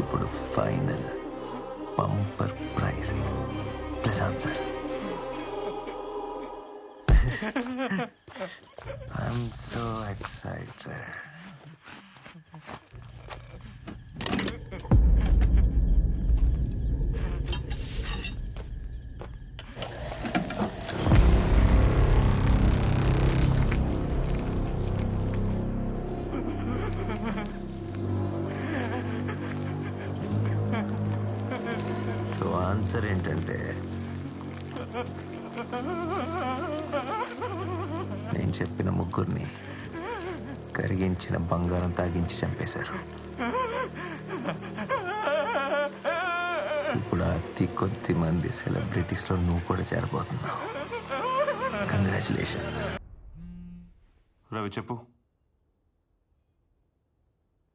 ఇప్పుడు final bumper prize plus answer I'm so excited so answer ఏంటంటే నేను చెప్పిన ముగ్గురిని కరిగించిన బంగారం తాగించి చంపేశారు. ఇప్పుడు అతి కొద్ది మంది సెలబ్రిటీస్లో నువ్వు కూడా చేరబోతున్నావు. కంగ్రాచులేషన్స్ రవి చెప్పు.